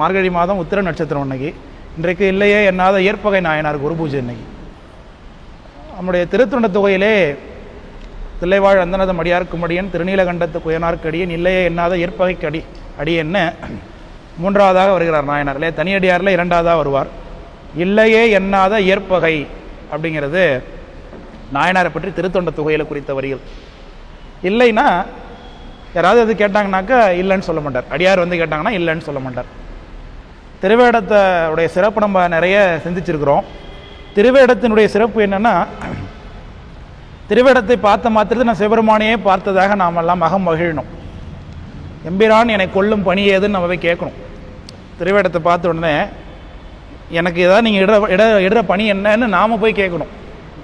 மார்கழி மாதம் உத்திர நட்சத்திரம் இன்னைக்கு இன்றைக்கு இல்லையே என்னாத ஏற்பகை நாயனார் குரு பூஜை இன்னைக்கு நம்முடைய திருத்தொண்ட தொகையிலே தில்லைவாழ் அந்தனதம் அடியார்க்குமடியன் திருநீலகண்டத்து குயனார்க்கடியன் இல்லையே என்னாத ஏற்பகைக்கு அடி அடியன்னு மூன்றாவதாக வருகிறார் நாயனார் இல்லையா தனியடியாரில் இரண்டாவதாக வருவார். இல்லையே எண்ணாத ஏற்பகை அப்படிங்கிறது நாயனாரை பற்றி திருத்தொண்ட தொகையில் குறித்த வரிகள். இல்லைன்னா யாராவது அது கேட்டாங்கனாக்கா இல்லைன்னு சொல்ல மாட்டார். அடியார் வந்து கேட்டாங்கன்னா இல்லைன்னு சொல்ல மாட்டார். திருவேடத்தை உடைய சிறப்பு நம்ம நிறைய சிந்திச்சிருக்கிறோம். திருவேடத்தினுடைய சிறப்பு என்னென்னா திருவேடத்தை பார்த்த மாத்திரத்தில் நான் சிவபெருமானையே பார்த்ததாக நாமெல்லாம் மகம் மகிழணும். எம்பிரான் என்னை கொல்லும் பணி ஏதுன்னு நம்ம போய் கேட்கணும். திருவேடத்தை பார்த்த உடனே எனக்கு ஏதாவது நீங்கள் இட இட இடுற பணி என்னன்னு நாம் போய் கேட்கணும்.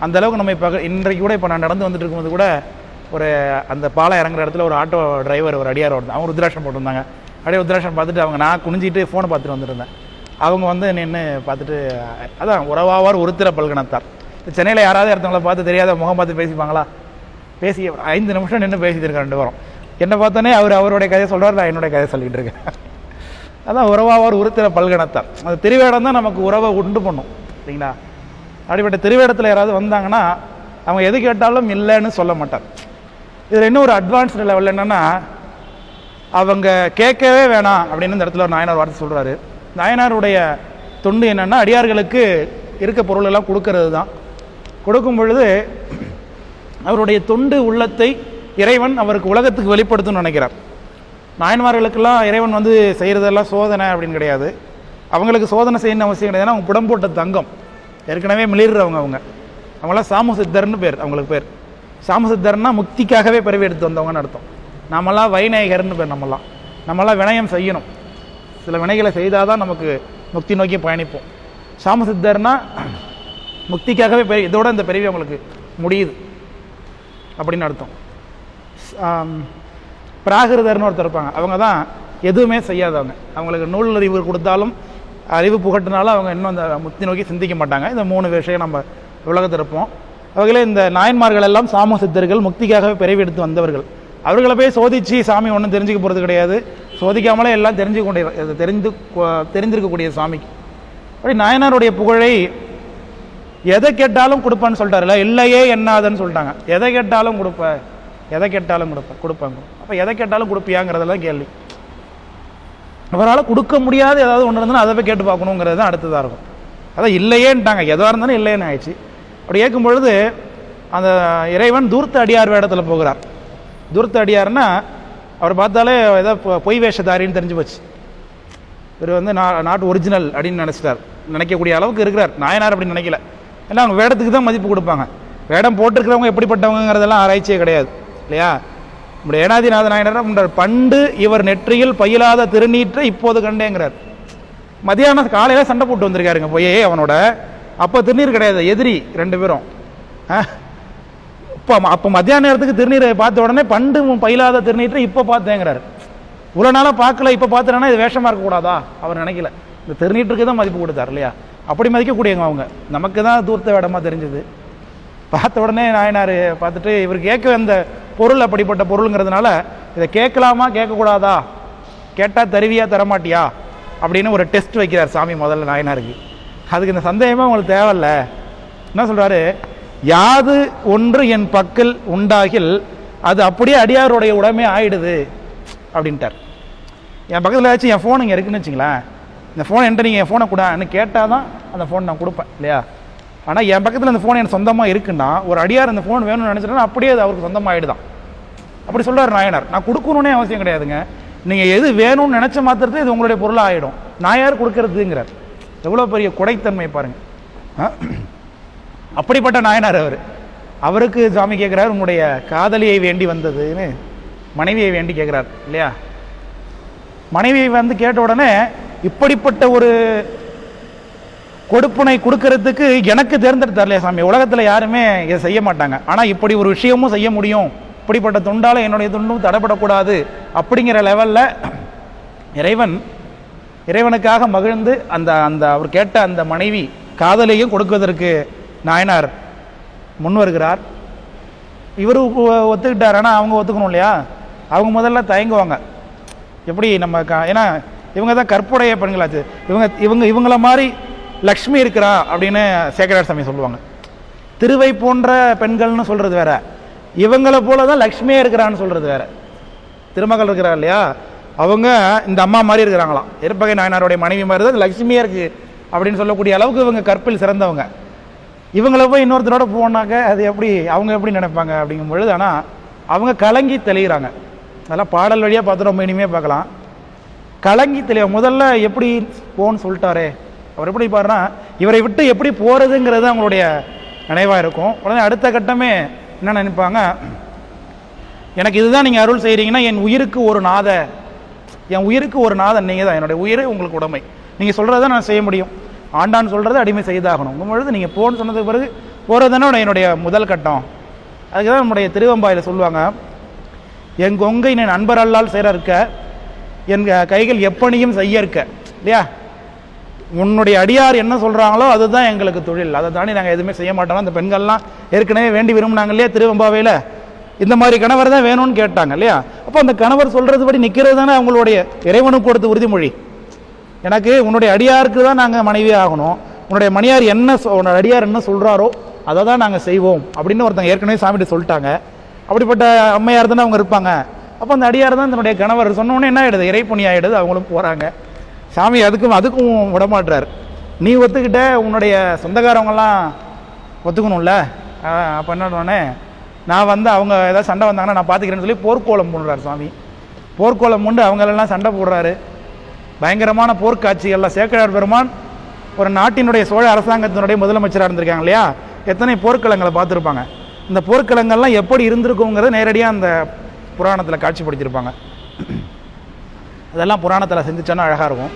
அந்த அளவுக்கு நம்ம இப்போ இன்றைக்கு கூட இப்போ நான் நடந்து வந்துட்டு இருக்கும்போது கூட ஒரு அந்த பாலம் இறங்குற இடத்துல ஒரு ஆட்டோ டிரைவர் ஒரு அடியார் வருது அவங்க ருத்ராட்சம் போட்டிருந்தாங்க. அப்படியே ருத்ராட்சம் பார்த்துட்டு அவங்க நான் குனிஞ்சிட்டு ஃபோனை பார்த்துட்டு வந்துருந்தேன். அவங்க வந்து நின்று பார்த்துட்டு அதான் உறவாவார் ஒருத்திர பல்கணத்தார். சென்னையில் யாராவது ஒருத்தவங்கள பார்த்து தெரியாத முகம் பார்த்து பேசிப்பாங்களா? பேசி ஐந்து நிமிஷம் நின்று பேசிட்டு இருக்கேன் ரெண்டு வரும் என்னை பார்த்தோன்னே அவர் அவருடைய கதையை சொல்கிறார் நான் என்னுடைய கதையை சொல்லிகிட்டு இருக்கேன். அதான் உறவாவார் உருத்திர பல்கணத்தார். அந்த திருவேடம் தான் நமக்கு உறவை உண்டு பண்ணும் சரிங்களா? அப்படிப்பட்ட திருவேடத்தில் யாராவது வந்தாங்கன்னா அவங்க எது கேட்டாலும் இல்லைன்னு சொல்ல மாட்டார். இதில் இன்னும் ஒரு அட்வான்ஸ்டு லெவல் என்னன்னா அவங்க கேட்கவே வேணாம் அப்படின்னு இந்த இடத்துல ஒரு நாயனார் வார்த்தை சொல்கிறாரு நாயனாருடைய தொண்டு என்னென்னா அடியார்களுக்கு இருக்க பொருளெல்லாம் கொடுக்கறது தான். கொடுக்கும் பொழுது அவருடைய தொண்டு உள்ளத்தை இறைவன் அவருக்கு உலகத்துக்கு வெளிப்படுத்தணும்னு நினைக்கிறார். நாயன்மார்களுக்கெல்லாம் இறைவன் வந்து செய்கிறதெல்லாம் சோதனை அப்படின்னு கிடையாது. அவங்களுக்கு சோதனை செய்யணும் அவசியம் கிடையாது. அவங்க புடம் போட்ட தங்கம். ஏற்கனவே மிளிர்றவங்க அவங்க. அவங்களாம் சாமு சித்தர்னு பேர் அவங்களுக்கு பேர். சாமு சித்தர்னா முக்திக்காகவே பிறவி எடுத்து வந்தவங்கன்னு அர்த்தம். நம்மளாம் வைநாயகர்னு பேர் நம்மலாம் நம்மளாம் வினயம் செய்யணும். சில வினைகளை செய்தால் தான் நமக்கு முக்தி நோக்கி பயணிப்போம். சாமசித்தர்னா முக்திக்காகவே பெரிய இதோட இந்த பிறவி அவங்களுக்கு முடியுது. அப்படின்னு அர்த்தம். பிராகிருதர்னு ஒருத்தர் இருப்பாங்க. அவங்க தான் எதுவுமே செய்யாதவங்க. அவங்களுக்கு நூல் அறிவு கொடுத்தாலும் அறிவு புகட்டினாலும் அவங்க இன்னும் அந்த முக்தி நோக்கி சிந்திக்க மாட்டாங்க. இந்த மூணு விஷயம் நம்ம உலகத்தில் இருப்போம். அவர்களே இந்த நாயன்மார்கள் எல்லாம் சாம சித்தர்கள் முக்திக்காகவே பிறவி எடுத்து வந்தவர்கள். அவர்களை போய் சோதிச்சு சாமி ஒன்றும் தெரிஞ்சுக்க போகிறது கிடையாது. சோதிக்காமலே எல்லாம் தெரிஞ்சுக்க தெரிந்து தெரிஞ்சிருக்கக்கூடிய சாமிக்கு அப்படி நாயனாருடைய புகழை எதை கேட்டாலும் கொடுப்பான்னு சொல்லிட்டாருல இல்லையே என்னாதுன்னு சொல்லிட்டாங்க. எதை கேட்டாலும் கொடுப்ப எதை கேட்டாலும் கொடுப்பேன் கொடுப்பாங்க. அப்போ எதை கேட்டாலும் கொடுப்பியாங்கிறதெல்லாம் கேள்வி. அவரால் கொடுக்க முடியாத ஏதாவது ஒன்று இருந்தாலும் அதை போய் கேட்டு பார்க்கணுங்கிறது தான் அடுத்ததாக இருக்கும். அதான் இல்லையேன்ட்டாங்க. எதுவாக இருந்தாலும் இல்லைன்னு ஆயிடுச்சு. அப்படி கேட்கும் பொழுது அந்த இறைவன் தூர்த்த அடியார் வேடத்தில் போகிறார். தூரத்து அடியார்னா அவர் பார்த்தாலே ஏதோ பொ- பொய் வேஷதாரின்னு தெரிஞ்சு போச்சு. இவர் வந்து நா நாட் ஒரிஜினல் அப்படின்னு நினச்சிட்டார். நினைக்கக்கூடிய அளவுக்கு இருக்கிறார். நாயனார் அப்படின்னு நினைக்கல. ஏன்னா அவங்க வேடத்துக்கு தான் மதிப்பு கொடுப்பாங்க. வேடம் போட்டிருக்கிறவங்க எப்படிப்பட்டவங்கிறதெல்லாம் ஆராய்ச்சியே கிடையாது. இல்லையா? நம்முடைய ஏனாதிநாத நாயனார் முன்னர் பண்டு இவர் நெற்றியில் பயிலாத திருநீற்றை இப்போது கண்டேங்கிறார். மதியானம் காலையில் சண்டை போட்டு வந்திருக்காருங்க போய் அவனோட. அப்போ திருநீர் கிடையாது. எதிரி ரெண்டு பேரும். ஆ? இப்போ அப்போ மத்தியான நேரத்துக்கு திருநீரை பார்த்த உடனே பண்டு பயிலாத திருநீற்றை இப்போ பார்த்தேங்கிறாரு. இவ்வளோ நாளாக பார்க்கல இப்போ பார்த்துறேன்னா இது வேஷமாக இருக்கக்கூடாதா? அவர் நினைக்கல. இந்த திருநீற்றுக்கு தான் மதிப்பு கொடுத்தார் இல்லையா? அப்படி மதிக்கக்கூடியவங்க அவங்க. நமக்கு தான் தூர்த்த வேடமாக தெரிஞ்சது. பார்த்த உடனே நாயனார் பார்த்துட்டு இவர் கேட்க வந்த பொருள் அப்படிப்பட்ட பொருளுங்கிறதுனால இதை கேட்கலாமா கேட்கக்கூடாதா? கேட்டால் தருவியா தரமாட்டியா? அப்படின்னு ஒரு டெஸ்ட் வைக்கிறார் சாமி முதல்ல நாயனாருக்கு. அதுக்கு இந்த சந்தேகமே உங்களுக்கு தேவையில்ல. என்ன சொல்கிறாரு யாது ஒன்று என் பக்கல் உண்டாகில் அது அப்படியே அடியாருடைய உடமே ஆயிடுது அப்படின்ட்டார். என் பக்கத்தில் ஏதாச்சும் என் ஃபோன் இங்கே இருக்குன்னு வச்சுங்களேன். இந்த ஃபோன் என்கிட்ட நீங்கள் என் ஃபோனை கூடான்னு கேட்டால் தான் அந்த ஃபோன் நான் கொடுப்பேன் இல்லையா? ஆனால் என் பக்கத்தில் அந்த ஃபோன் எனக்கு சொந்தமாக இருக்குன்னா ஒரு அடியார் அந்த ஃபோன் வேணும்னு நினச்சிட்டா அப்படியே அது அவருக்கு சொந்தமாகிடுதான் அப்படி சொல்கிறார் நாயனார். நான் கொடுக்கணும்னே அவசியம் கிடையாதுங்க. நீங்கள் எது வேணும்னு நினச்ச மாத்திரத்தை இது உங்களுடைய பொருளாக ஆகிடும் நான் யார் கொடுக்கறதுங்கிறார். எவ்வளோ பெரிய குடைத்தன்மை பாருங்கள் ஆ? அப்படிப்பட்ட நாயனார் அவர். அவருக்கு சாமி கேட்குறாரு உன்னுடைய காதலியை வேண்டி வந்ததுன்னு மனைவியை வேண்டி கேட்குறார் இல்லையா? மனைவியை வந்து கேட்ட உடனே இப்படிப்பட்ட ஒரு கொடுப்பனை கொடுக்கறதுக்கு எனக்கு தேர்ந்தெடுத்தார் இல்லையா சாமி? உலகத்தில் யாருமே இதை செய்ய மாட்டாங்க. ஆனால் இப்படி ஒரு விஷயமும் செய்ய முடியும். இப்படிப்பட்ட துண்டால் என்னுடைய துண்டும் தடைப்படக்கூடாது. அப்படிங்கிற லெவலில் இறைவன் இறைவனுக்காக மகிழ்ந்து அந்த அந்த அவர் கேட்ட அந்த மனைவி காதலையும் கொடுக்குவதற்கு நாயனார் முன் வருகிறார். இவர் ஒத்துக்கிட்டார். ஆனால் அவங்க ஒத்துக்கணும் இல்லையா? அவங்க முதல்ல தயங்குவாங்க. எப்படி நம்ம க ஏன்னா இவங்க தான் கற்புடைய பெண்களாச்சு. இவங்க இவங்க இவங்கள மாதிரி லக்ஷ்மி இருக்கிறா அப்படின்னு சேகரார் சாமி சொல்லுவாங்க. திருவை போன்ற பெண்கள்னு சொல்கிறது வேற. இவங்களை போல தான் லக்ஷ்மியே இருக்கிறான்னு சொல்கிறது வேற. திருமகள் இருக்கிறா இல்லையா? அவங்க இந்த அம்மா மாதிரி இருக்கிறாங்களாம். இருப்பகை நாயனாருடைய மனைவி மாதிரி தான் லக்ஷ்மியாக இருக்குது அப்படின்னு சொல்லக்கூடிய அளவுக்கு இவங்க கற்பில் சிறந்தவங்க. இவங்கள போய் இன்னொருத்தரோட போனாக்க அது எப்படி அவங்க எப்படி நினைப்பாங்க அப்படிங்கும் பொழுது ஆனால் அவங்க கலங்கி தெளிகிறாங்க அதெல்லாம் பாடல் வழியாக பார்த்து ரொம்ப இனிமே பார்க்கலாம். கலங்கி தெளிய முதல்ல எப்படி போன்னு சொல்லிட்டாரே. அவர் எப்படி பாருன்னா இவரை விட்டு எப்படி போகிறதுங்கிறது அவங்களுடைய நினைவாக இருக்கும். உடனே அடுத்த கட்டமே என்ன நினைப்பாங்க எனக்கு இதுதான் நீங்கள் அருள் செய்கிறீங்கன்னா என் உயிருக்கு ஒரு நாத என் உயிருக்கு ஒரு நாதன் நீங்கள் தான் என்னுடைய உயிரே உங்களுக்கு உடமை. நீங்கள் சொல்கிறத நான் செய்ய முடியும். ஆண்டான் சொல்கிறது அடிமை செய்தாகணும். உங்கள் பொழுது நீங்கள் போன்னு சொன்னதுக்கு பிறகு போகிறது தானே என்னுடைய முதல் கட்டம். அதுக்கு தான் நம்முடைய திருவம்பாயில் சொல்லுவாங்க என் கொங்கை என் நண்பரல்லால் சேர இருக்க என் கைகள் எப்பணியும் செய்ய இருக்க இல்லையா? உன்னுடைய அடியார் என்ன சொல்கிறாங்களோ அதுதான் எங்களுக்கு தொழில். அதை தாண்டி நாங்கள் எதுவுமே செய்ய மாட்டோம். அந்த பெண்கள்லாம் ஏற்கனவே வேண்டி விரும்பினாங்க இல்லையா திருவம்பாவையில்? இந்த மாதிரி கணவர் தான் வேணும்னு கேட்டாங்க இல்லையா? அப்போ அந்த கணவர் சொல்கிறது படி நிற்கிறது தானே அவங்களுடைய இறைவனுக்கு கொடுத்த உறுதிமொழி. எனக்கு உன்னுடைய அடியாருக்கு தான் நாங்கள் மனைவி ஆகணும். உன்னுடைய மணியார் என்ன சொ- உன்னோட அடியார் என்ன சொல்கிறாரோ அதை தான் நாங்கள் செய்வோம் அப்படின்னு ஒருத்தங்க ஏற்கனவே சாமிகிட்ட சொல்லிட்டாங்க. அப்படிப்பட்ட அம்மையார் தானே அவங்க இருப்பாங்க. அப்போ அந்த அடியார் தான் தன்னுடைய கணவர். சொன்னோன்னே என்ன ஆகிடுது இறைப்பணி ஆகிடுது அவங்களும் போகிறாங்க சாமி அதுக்கும் அதுக்கும் விடமாட்டுறாரு நீ ஒத்துக்கிட்ட உன்னுடைய சொந்தக்காரவங்கெல்லாம் ஒத்துக்கணும்ல? அப்போ என்ன நான் வந்து அவங்க ஏதாவது சண்டை வந்தாங்கன்னா நான் பார்த்துக்கிறேன்னு சொல்லி போர்க்கோலம் போடுறாரு சாமி. போர்க்கோலம் கொண்டு அவங்களெல்லாம் சண்டை போடுறாரு. பயங்கரமான போர்க்காட்சிகளில் சேக்கழார் பெருமான் ஒரு நாட்டினுடைய சோழ அரசாங்கத்தினுடைய முதலமைச்சராக இருந்திருக்காங்க இல்லையா? எத்தனை போர்க்களங்களை பார்த்துருப்பாங்க. இந்த போர்க்களங்கள்லாம் எப்படி இருந்திருக்குங்கிறத நேரடியாக அந்த புராணத்தில் காட்சிப்படுத்தியிருப்பாங்க. அதெல்லாம் புராணத்தில் சிந்திச்சோன்னா அழகாக இருக்கும்.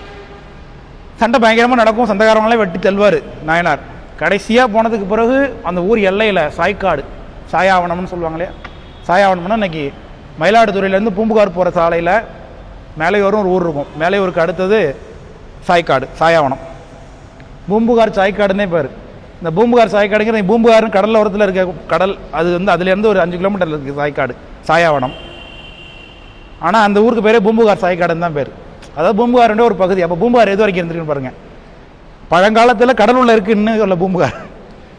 சண்டை பயங்கரமாக நடக்கும். சந்தகாரங்களே வெட்டி தள்ளுவார் நாயனார். கடைசியாக போனதுக்கு பிறகு அந்த ஊர் எல்லையில் சாய்க்காடு சாயாவனம்னு சொல்லுவாங்க இல்லையா? சாயாவனம்னா இன்னைக்கு மயிலாடுதுறையிலேருந்து பூம்புகார் போகிற சாலையில் மேலையோரம் ஒரு ஊர் இருக்கும். மேலையூருக்கு அடுத்தது சாய்க்காடு சாயாவனம். பூம்புகார் சாய்க்காடுன்னே பேர். இந்த பூம்புகார் சாய்க்காடுங்கிற பூம்புகார்னு கடல் ஓரத்தில் இருக்க கடல் அது வந்து அதுலேருந்து ஒரு அஞ்சு கிலோமீட்டர் இருக்குது சாய்க்காடு சாயாவனம். ஆனால் அந்த ஊருக்கு பேரே பூம்புகார் சாய்க்காடுன்னு தான் பேர். அதாவது பூம்புகாருன்ற ஒரு பகுதி. அப்போ பூம்புகார் எது வரைக்கும் இருந்திருக்குன்னு பாருங்கள் பழங்காலத்தில் கடலுள்ள இருக்கு இன்னும் சொல்ல பூம்புகார்.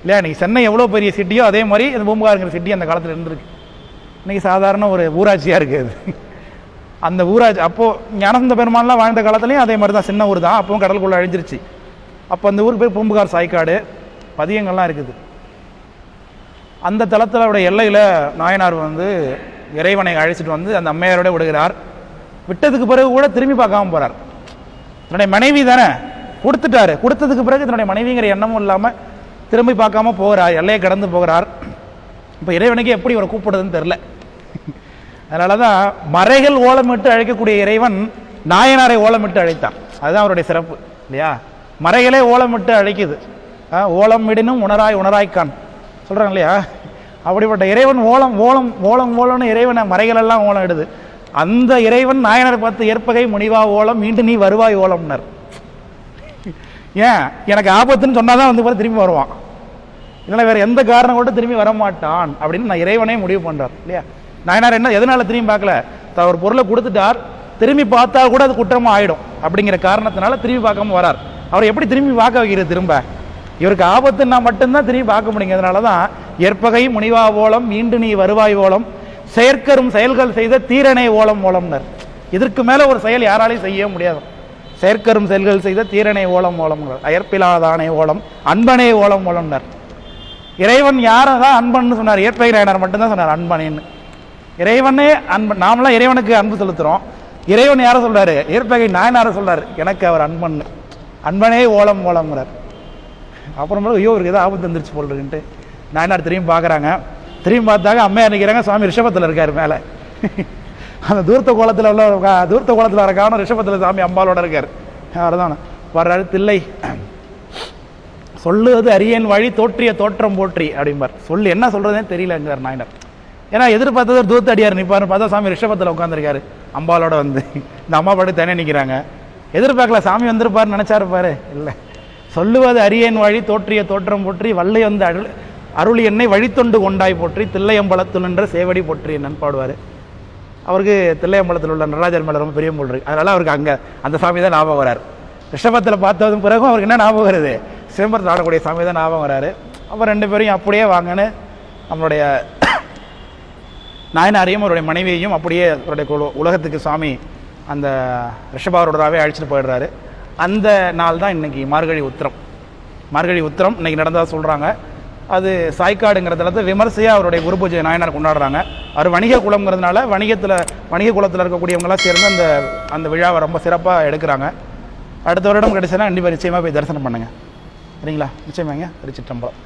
இல்லையா? இன்றைக்கி சென்னை எவ்வளோ பெரிய சிட்டியோ அதே மாதிரி அந்த பூம்புகாருங்கிற சிட்டி அந்த காலத்தில் இருந்திருக்கு. இன்றைக்கி சாதாரண ஒரு ஊராட்சியாக இருக்குது அது. அந்த ஊராட்சி அப்போது ஞானசந்த பெருமான்லாம் வாழ்ந்த காலத்துலேயும் அதே மாதிரி தான் சின்ன ஊர் தான். அப்பவும் கடலுக்குள்ளே அழிஞ்சிருச்சு. அப்போ அந்த ஊருக்கு பேர் பூம்புகார் சாய்க்காடு. பதியங்கள்லாம் இருக்குது. அந்த தளத்தோட எல்லையில் நாயனார் வந்து இறைவனை அழைச்சிட்டு வந்து அந்த அம்மையாரோட விடுகிறார். விட்டதுக்கு பிறகு கூட திரும்பி பார்க்காம போகிறார் தன்னுடைய மனைவி தானே? கொடுத்துட்டாரு. கொடுத்ததுக்கு பிறகு தன்னுடைய மனைவிங்கிற எண்ணமும் இல்லாமல் திரும்பி பார்க்காம போகிறார். எல்லையை கடந்து போகிறார். இப்போ இறைவனுக்கு எப்படி இவரை கூப்பிடுறதுன்னு தெரில அதனால தான் மறைகள் ஓலமிட்டு அழைக்கக்கூடிய இறைவன் நாயனாரை ஓலமிட்டு அழைத்தான். அதுதான் அவருடைய சிறப்பு இல்லையா? மறைகளே ஓலமிட்டு அழைக்குது. ஆ, ஓலம் விடினும் உணராய் உணராய்க்கான். சொல்கிறாங்க இல்லையா? அப்படிப்பட்ட இறைவன் ஓலம் ஓலம் ஓலம் ஓலம்னு இறைவனை மறைகளெல்லாம் ஓலம் இடுது. அந்த இறைவன் நாயனரை பார்த்து ஏற்பகை முனிவா ஓலம் மீண்டும் நீ வருவாய் ஓலம்னர். ஏன்? எனக்கு ஆபத்துன்னு சொன்னால் தான் வந்து பாரு திரும்பி வருவான். இல்லைன்னா வேறு எந்த காரணம் கூட திரும்பி வரமாட்டான் அப்படின்னு நான் இறைவனே முடிவு பண்ணுறார் இல்லையா? நாயனார் என்ன எதனால திரும்பி பார்க்கல? ஒரு பொருளை கொடுத்துட்டார் திரும்பி பார்த்தா கூட அது குற்றமா ஆயிடும். அப்படிங்கிற காரணத்தினால திரும்பி பார்க்காம வரார். அவர் எப்படி திரும்பி பார்க்க வைக்கிறது திரும்ப? இவருக்கு ஆபத்துன்னா மட்டும்தான் திரும்பி பார்க்க முடியுங்கிறதுனால தான் ஏற்பகை முனிவா ஓலம் மீண்டு நீ வருவாய் ஓலம் செயற்கரும் செயல்கள் செய்த தீரனை ஓலம் ஓலம்னர். இதற்கு மேல ஒரு செயல் யாராலையும் செய்ய முடியாது. செயற்கரும் செயல்கள் செய்த தீரனை ஓலம் ஓலம்னர். அயற்பிலாதானே ஓலம் அன்பனே ஓலம் ஓலம்னர். இறைவன் யாரை தான் அன்பன்னு சொன்னார்? இயற்பகை நாயனார் மட்டும்தான் சொன்னார் அன்பனேன்னு. இறைவனே அன்பு நாமெல்லாம் இறைவனுக்கு அன்பு செலுத்துகிறோம் இறைவன் யாரை சொல்கிறாரு இயற்பகை நான் யாரை சொல்கிறார் எனக்கு அவர் அன்பன்னு அன்பனே ஓலம் ஓலம்ங்கிறார். அப்புறம் ஐயோ இவருக்கு ஏதோ ஆபத்து வந்துருச்சு போல் நாயனார் திரும்பி பார்க்குறாங்க. திரும்பி பார்த்தாங்க அம்மையார் நிற்கிறாங்க சுவாமி ரிஷபத்தில் இருக்கார் மேலே. அந்த தூர்த்த கோலத்தில் உள்ள தூரத்த தூர்த்த கோலத்தில் வர காரணம் ரிஷபத்தில் சாமி அம்பாலோட இருக்கார். அவர் தான் வர்றாரு தில்லை. சொல்லுவது அரியன் வழி தோற்றிய தோற்றம் போற்றி அப்படிம்பார். சொல்லு என்ன சொல்றதுனே தெரியலங்கிறார் நாயனர். ஏன்னா எதிர்பார்த்தது ஒரு தூத்து அடியார் நிற்பாரு பார்த்தா சாமி ரிஷபத்தில் உட்காந்துருக்காரு அம்பாலோட வந்து. இந்த அம்மா பாட்டு தனியாக நிற்கிறாங்க எதிர்பார்க்கல சாமி வந்திருப்பாருன்னு நினைச்சாரு இல்லை. சொல்லுவது அரியன் வழி தோற்றிய தோற்றம் போற்றி வல்லை வந்து அருள் அருள் என்னை வழித்தொண்டு கொண்டாய் போற்றி தில்லையம்பலத்துள் என்ற சேவடி போற்றி என்னன்னு பாடுவார். அவருக்கு தில்லையம்பலத்தில் உள்ள நடராஜர் மேலே ரொம்ப பெரிய போல் இருக்கு. அதனால் அவருக்கு அங்கே அந்த சாமி தான் ஞாபகம் வரார். ரிஷபத்தில் பார்த்ததும் பிறகும் அவருக்கு என்ன ஞாபகம் வருது? சிதம்பரத்தில் ஆடக்கூடிய சாமி தான் ஞாபகம் வராரு. அப்போ ரெண்டு பேரையும் அப்படியே வாங்கன்னு நம்மளுடைய நாயனாரையும் அவருடைய மனைவியையும் அப்படியே அவருடைய உலகத்துக்கு சாமி அந்த ரிஷபாரோடராகவே அழைச்சிட்டு போயிடுறாரு. அந்த நாள் தான் இன்னைக்கு மார்கழி உத்திரம். மார்கழி உத்திரம் இன்றைக்கி நடந்ததாக சொல்கிறாங்க அது சாய்க்காடுங்கிறதுல விமர்சையாக அவருடைய குரு பூஜை நாயனார் கொண்டாடுறாங்க. அவர் வணிக குலம்ங்கிறதுனால வணிகத்தில் வணிக குலத்தில் இருக்கக்கூடியவங்களாம் சேர்ந்து அந்த அந்த விழாவை ரொம்ப சிறப்பாக எடுக்கிறாங்க. அடுத்த வருடம் கிடைச்சுன்னா கண்டிப்பாக நிச்சயமாக போய் தரிசனம் பண்ணுங்கள் சரிங்களா? நிச்சயமாங்க. திருச்சிற்றம்பலம்.